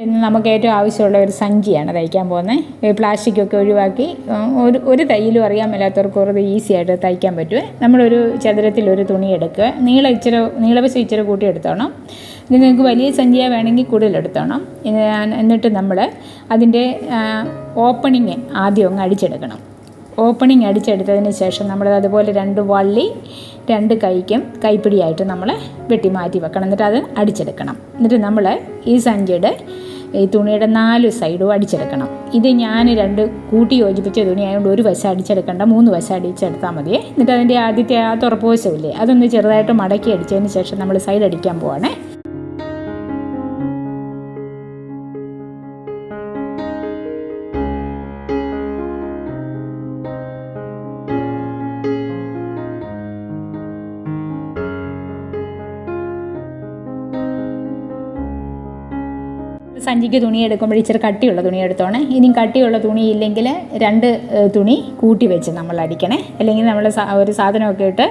ഇന്ന് നമുക്ക് ഏറ്റവും ആവശ്യമുള്ള ഒരു സഞ്ചിയാണ് തയ്ക്കാൻ പോകുന്നത്. പ്ലാസ്റ്റിക്കൊക്കെ ഒഴിവാക്കി ഒരു ഒരു തയ്യലും അറിയാൻ മേലാത്തവർക്ക് കുറേ ഈസി ആയിട്ട് തയ്ക്കാൻ പറ്റുമേ നമ്മളൊരു ചതുരത്തിൽ ഒരു തുണി എടുക്കുക. നീള ഇച്ചിരി നീളവശം ഇച്ചിരി കൂട്ടി എടുത്തോണം. ഇത് നിങ്ങൾക്ക് വലിയ സഞ്ചിയ വേണമെങ്കിൽ കൂടുതൽ എടുത്തോണം. എന്നിട്ട് നമ്മൾ അതിന്റെ ഓപ്പണിങ് ആദ്യം അങ്ങ് അടിച്ചെടുക്കണം. ഓപ്പണിങ് അടിച്ചെടുത്തതിന് ശേഷം നമ്മൾ അതുപോലെ രണ്ട് വള്ളി രണ്ട് കൈക്കും കൈപ്പിടിയായിട്ട് നമ്മൾ വെട്ടി മാറ്റി വെക്കണം. എന്നിട്ട് അത് അടിച്ചെടുക്കണം. എന്നിട്ട് നമ്മൾ ഈ സഞ്ചിയുടെ ഈ തുണിയുടെ നാല് സൈഡും അടിച്ചെടുക്കണം. ഇത് ഞാൻ രണ്ട് കൂട്ടി യോജിപ്പിച്ച തുണി ആയതുകൊണ്ട് ഒരു വശം അടിച്ചെടുക്കേണ്ട മൂന്ന് വശം അടിച്ചെടുത്താൽ മതി. എന്നിട്ട് അതിന്റെ ആദ്യത്തെ ആ തുറപ്പ് വശമില്ലേ അതൊന്ന് ചെറുതായിട്ട് മടക്കി അടിച്ചതിന് ശേഷം നമ്മൾ സൈഡ് അടിക്കാൻ പോവാണേ. സഞ്ചിക്ക് തുണി എടുക്കുമ്പോൾ ഇച്ചിരി കട്ടിയുള്ള തുണി എടുത്തോണേ. ഇനി കട്ടിയുള്ള തുണി ഇല്ലെങ്കിൽ രണ്ട് തുണി കൂട്ടി വെച്ച് നമ്മൾ അടിക്കണേ. അല്ലെങ്കിൽ നമ്മൾ ഒരു സാധനമൊക്കെ ഇട്ട്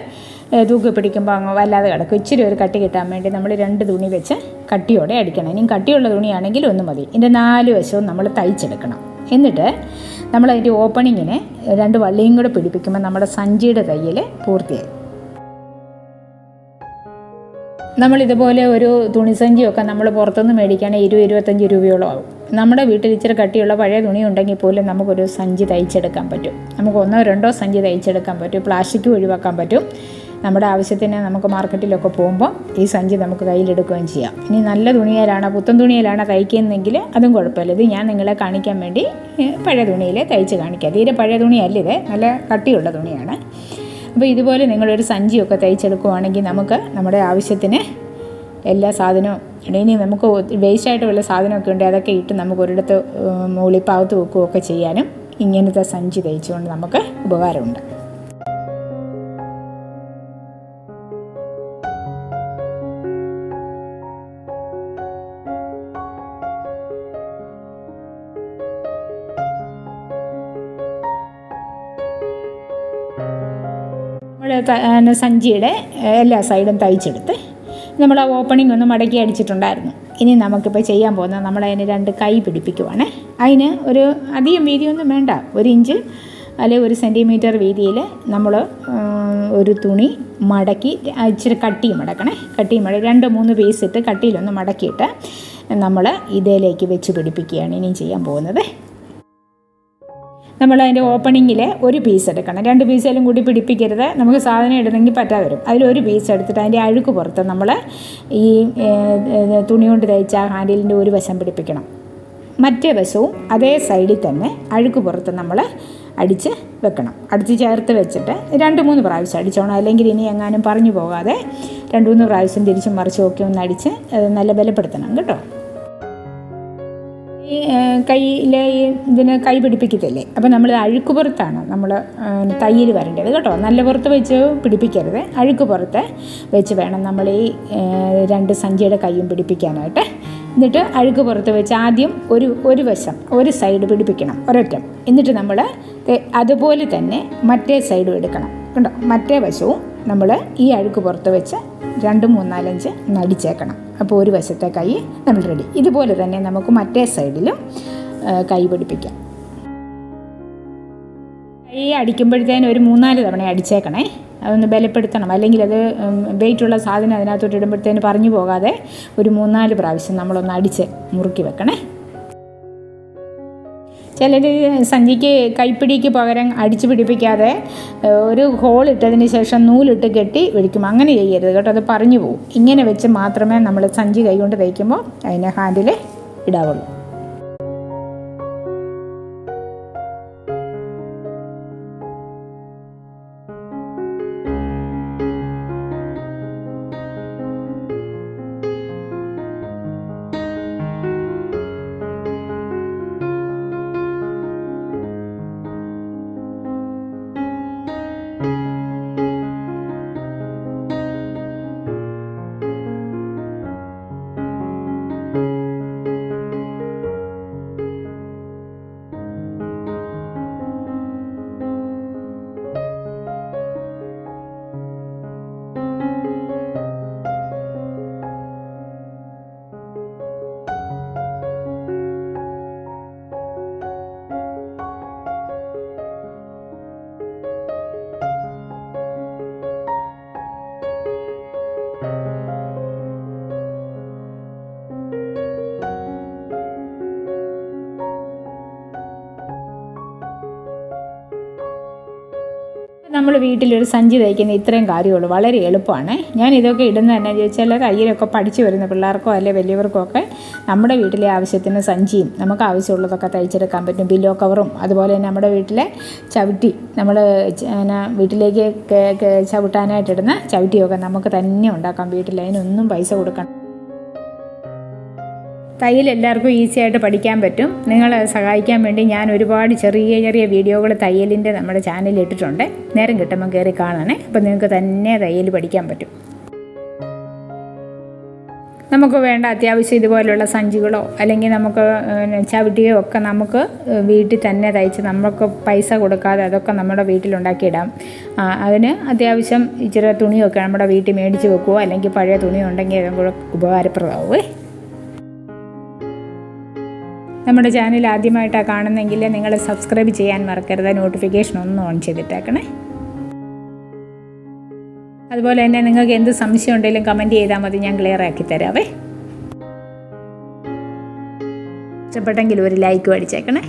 തൂക്കി പിടിക്കുമ്പോൾ അങ്ങ് വല്ലാതെ കിടക്കും. ഇച്ചിരി ഒരു കട്ടി കിട്ടാൻ വേണ്ടി നമ്മൾ രണ്ട് തുണി വെച്ച് കട്ടിയോടെ അടിക്കണം. ഇനി കട്ടിയുള്ള തുണിയാണെങ്കിൽ ഒന്ന് മതി. ഇതിന്റെ നാല് വശവും നമ്മൾ തയ്ച്ചെടുക്കണം. എന്നിട്ട് നമ്മൾ അതിന്റെ ഓപ്പണിങ്ങിന് രണ്ട് വള്ളിയും കൂടെ പിടിപ്പിക്കുമ്പോൾ നമ്മുടെ സഞ്ചിയുടെ തയ്യൽ പൂർത്തിയായി. നമ്മൾ ഇതുപോലെ ഒരു തുണിസഞ്ചിയൊക്കെ നമ്മൾ പുറത്തുനിന്ന് മേടിക്കുകയാണെങ്കിൽ ഇരുപത് ഇരുപത്തഞ്ച് രൂപയോളം ആവും. നമ്മുടെ വീട്ടിൽ ഇച്ചിരി കട്ടിയുള്ള പഴയ തുണി ഉണ്ടെങ്കിൽ പോലും നമുക്കൊരു സഞ്ചി തയ്ച്ചെടുക്കാൻ പറ്റും. നമുക്ക് ഒന്നോ രണ്ടോ സഞ്ചി തയ്ച്ചെടുക്കാൻ പറ്റും. പ്ലാസ്റ്റിക് ഒഴിവാക്കാൻ പറ്റും. നമ്മുടെ ആവശ്യത്തിന് നമുക്ക് മാർക്കറ്റിലൊക്കെ പോകുമ്പോൾ ഈ സഞ്ചി നമുക്ക് കയ്യിലെടുക്കുകയും ചെയ്യാം. ഇനി നല്ല തുണിയിലാണ് പുത്തൻ തുണിയിലാണ് തയ്ക്കുന്നതെങ്കിൽ അതും കുഴപ്പമില്ല. ഇത് ഞാൻ നിങ്ങളെ കാണിക്കാൻ വേണ്ടി പഴയ തുണിയിൽ തയ്ച്ച് കാണിക്കാം. തീരെ പഴയ തുണിയല്ല ഇത്. നല്ല കട്ടിയുള്ള തുണിയാണ്. അപ്പോൾ ഇതുപോലെ നിങ്ങളൊരു സഞ്ചിയൊക്കെ തയ്ച്ചെടുക്കുവാണെങ്കിൽ നമുക്ക് നമ്മുടെ ആവശ്യത്തിന് എല്ലാ സാധനവും ഇനി നമുക്ക് വേസ്റ്റായിട്ട് വല്ല സാധനമൊക്കെ ഉണ്ട് അതൊക്കെ ഇട്ട് നമുക്ക് ഒരിടത്ത് മൂളിപ്പാവത്ത് വെക്കുകയൊക്കെ ചെയ്യാനും ഇങ്ങനത്തെ സഞ്ചി തയ്ച്ചുകൊണ്ട് നമുക്ക് ഉപകാരമുണ്ട്. നമ്മൾ സഞ്ചിയുടെ എല്ലാ സൈഡും തയ്ച്ചെടുത്ത് നമ്മൾ ആ ഓപ്പണിംഗ് ഒന്ന് മടക്കി അടിച്ചിട്ടുണ്ടായിരുന്നു. ഇനി നമുക്കിപ്പോൾ ചെയ്യാൻ പോകുന്നത് നമ്മൾ അതിന് രണ്ട് കൈ പിടിപ്പിക്കുവാണ്. അതിന് ഒരു അധികം വീതിയൊന്നും വേണ്ട. ഒരു ഇഞ്ച് അല്ലെങ്കിൽ ഒരു സെന്റിമീറ്റർ വീതിയിൽ നമ്മൾ ഒരു തുണി മടക്കി ഇച്ചിരി കട്ടിയും മടക്കണേ. കട്ടിയും മടക്കി രണ്ട് മൂന്ന് പീസ് ഇട്ട് കട്ടിയിലൊന്ന് മടക്കിയിട്ട് നമ്മൾ ഇതിലേക്ക് വെച്ച് പിടിപ്പിക്കുകയാണ് ഇനിയും ചെയ്യാൻ പോകുന്നത്. നമ്മൾ അതിന്റെ ഓപ്പണിങ്ങിൽ ഒരു പീസ് എടുക്കണം. രണ്ട് പീസിലും കൂടി പിടിപ്പിക്കരുത്. നമുക്ക് സാധനം ഇടുന്നെങ്കിൽ പറ്റാതെ വരും. അതിലൊരു പീസ് എടുത്തിട്ട് അതിന്റെ അഴുക്ക് പുറത്ത് നമ്മൾ ഈ തുണി കൊണ്ട് തയ്ച്ച ഹാൻഡിലിന്റെ ഒരു വശം പിടിപ്പിക്കണം. മറ്റേ വശവും അതേ സൈഡിൽ തന്നെ അഴുക്ക് പുറത്ത് നമ്മൾ അടിച്ച് വെക്കണം. അടിച്ച് ചേർത്ത് വെച്ചിട്ട് രണ്ട് മൂന്ന് പ്രാവശ്യം അടിച്ചോണം. അല്ലെങ്കിൽ ഇനി എങ്ങാനും പറഞ്ഞു പോകാതെ രണ്ട് മൂന്ന് പ്രാവശ്യം തിരിച്ചും മറിച്ചും ഒക്കെ ഒന്ന് അടിച്ച് നല്ല ബലപ്പെടുത്തണം. കേട്ടോ? ഈ കയ്യിലെ ഈ ഇതിന് കൈ പിടിപ്പിക്കത്തില്ലേ? അപ്പോൾ നമ്മൾ അഴുക്ക് പുറത്താണ് നമ്മൾ തയ്യൽ വരേണ്ടത് കേട്ടോ. നല്ല പുറത്ത് വെച്ച് പിടിപ്പിക്കരുത്. അഴുക്ക് പുറത്ത് വെച്ച് വേണം നമ്മൾ ഈ രണ്ട് സഞ്ചിയുടെ കൈയും പിടിപ്പിക്കാനായിട്ട്. എന്നിട്ട് അഴുക്ക് പുറത്ത് വെച്ച് ആദ്യം ഒരു ഒരു വശം ഒരു സൈഡ് പിടിപ്പിക്കണം ഒരൊറ്റം. എന്നിട്ട് നമ്മൾ അതുപോലെ തന്നെ മറ്റേ സൈഡും എടുക്കണം. കണ്ടോ? മറ്റേ വശവും നമ്മൾ ഈ അഴുക്ക് പുറത്ത് വെച്ച് രണ്ട് മൂന്നാലഞ്ച് നടിച്ചേക്കണം. അപ്പോൾ ഒരു വശത്തെ കൈ നമ്മൾ റെഡി ഇതുപോലെ തന്നെ നമുക്ക് മറ്റേ സൈഡിലും കൈ പിടിപ്പിക്കാം. കൈ അടിക്കുമ്പോഴത്തേനും ഒരു മൂന്നാൽ തവണ അടിച്ചേക്കണേ. അതൊന്ന് ബലപ്പെടുത്തണം. അല്ലെങ്കിൽ അത് വെയിറ്റുള്ള സാധനം അതിനകത്തോട്ട് ഇടുമ്പോഴത്തേന് പറഞ്ഞു പോകാതെ ഒരു മൂന്നാൽ പ്രാവശ്യം നമ്മളൊന്ന് അടിച്ച് മുറുക്കി വെക്കണേ. ചിലർ സഞ്ചിക്ക് കൈപ്പിടിക്ക് പകരം അടിച്ചു പിടിപ്പിക്കാതെ ഒരു ഹോളിട്ടതിന് ശേഷം നൂലിട്ട് കെട്ടി വിളിക്കും അങ്ങനെ ചെയ്യരുത് കേട്ടോ അത് പറഞ്ഞു പോകും ഇങ്ങനെ വെച്ച് മാത്രമേ നമ്മൾ സഞ്ചി കൈകൊണ്ട് തയ്ക്കുമ്പോൾ അതിനെ ഹാൻഡിൽ ഇടാവുള്ളൂ. നമ്മൾ വീട്ടിലൊരു സഞ്ചി തയ്ക്കുന്ന ഇത്രയും കാര്യമുള്ളൂ. വളരെ എളുപ്പമാണ്. ഞാൻ ഇതൊക്കെ ഇടുന്നത് എന്നാ ചോദിച്ചാൽ തയ്യലൊക്കെ പഠിച്ചു വരുന്ന പിള്ളേർക്കോ അല്ലെ വലിയവർക്കോ ഒക്കെ നമ്മുടെ വീട്ടിലെ ആവശ്യത്തിന് സഞ്ചിയും നമുക്ക് ആവശ്യമുള്ളതൊക്കെ തയ്ച്ചെടുക്കാൻ പറ്റും. ബില്ലോ കവറും അതുപോലെ തന്നെ നമ്മുടെ വീട്ടിലെ ചവിട്ടി നമ്മൾ വീട്ടിലേക്ക് ചവിട്ടാനായിട്ടിടുന്ന ചവിട്ടിയൊക്കെ നമുക്ക് തന്നെ ഉണ്ടാക്കാം വീട്ടിൽ അതിനൊന്നും പൈസ കൊടുക്കണം തയ്യൽ എല്ലാവർക്കും ഈസി ആയിട്ട് പഠിക്കാൻ പറ്റും. നിങ്ങളെ സഹായിക്കാൻ വേണ്ടി ഞാൻ ഒരുപാട് ചെറിയ ചെറിയ വീഡിയോകൾ തയ്യലിന്റെ നമ്മുടെ ചാനലിൽ ഇട്ടിട്ടുണ്ട്. നേരം കിട്ടുമ്പോൾ കയറി കാണണേ. അപ്പോൾ നിങ്ങൾക്ക് തന്നെ തയ്യൽ പഠിക്കാൻ പറ്റും. നമുക്ക് വേണ്ട അത്യാവശ്യം ഇതുപോലുള്ള സഞ്ചികളോ അല്ലെങ്കിൽ നമുക്ക് ചവിട്ടിയോ ഒക്കെ നമുക്ക് വീട്ടിൽ തന്നെ തയ്ച്ച് നമുക്ക് പൈസ കൊടുക്കാതെ അതൊക്കെ നമ്മുടെ വീട്ടിലുണ്ടാക്കിയിടാം അതിന് അത്യാവശ്യം ഇച്ചിരി തുണിയൊക്കെ നമ്മുടെ വീട്ടിൽ മേടിച്ച് വെക്കുമോ അല്ലെങ്കിൽ പഴയ തുണി ഉണ്ടെങ്കിൽ അതും കൂടെ ഉപകാരപ്രദമാവുമേ നമ്മുടെ ചാനൽ ആദ്യമായിട്ടാണ് കാണുന്നെങ്കിൽ നിങ്ങൾ സബ്സ്ക്രൈബ് ചെയ്യാൻ മറക്കരുത്. നോട്ടിഫിക്കേഷൻ ഒന്ന് ഓൺ ചെയ്തിട്ടേക്കണേ. അതുപോലെ തന്നെ നിങ്ങൾക്ക് എന്ത് സംശയം ഉണ്ടെങ്കിലും കമന്റ് ചെയ്താൽ മതി. ഞാൻ ക്ലിയർ ആക്കി തരാവേ. ഇഷ്ടപ്പെട്ടെങ്കിൽ ഒരു ലൈക്ക് അടിച്ചേക്കണേ.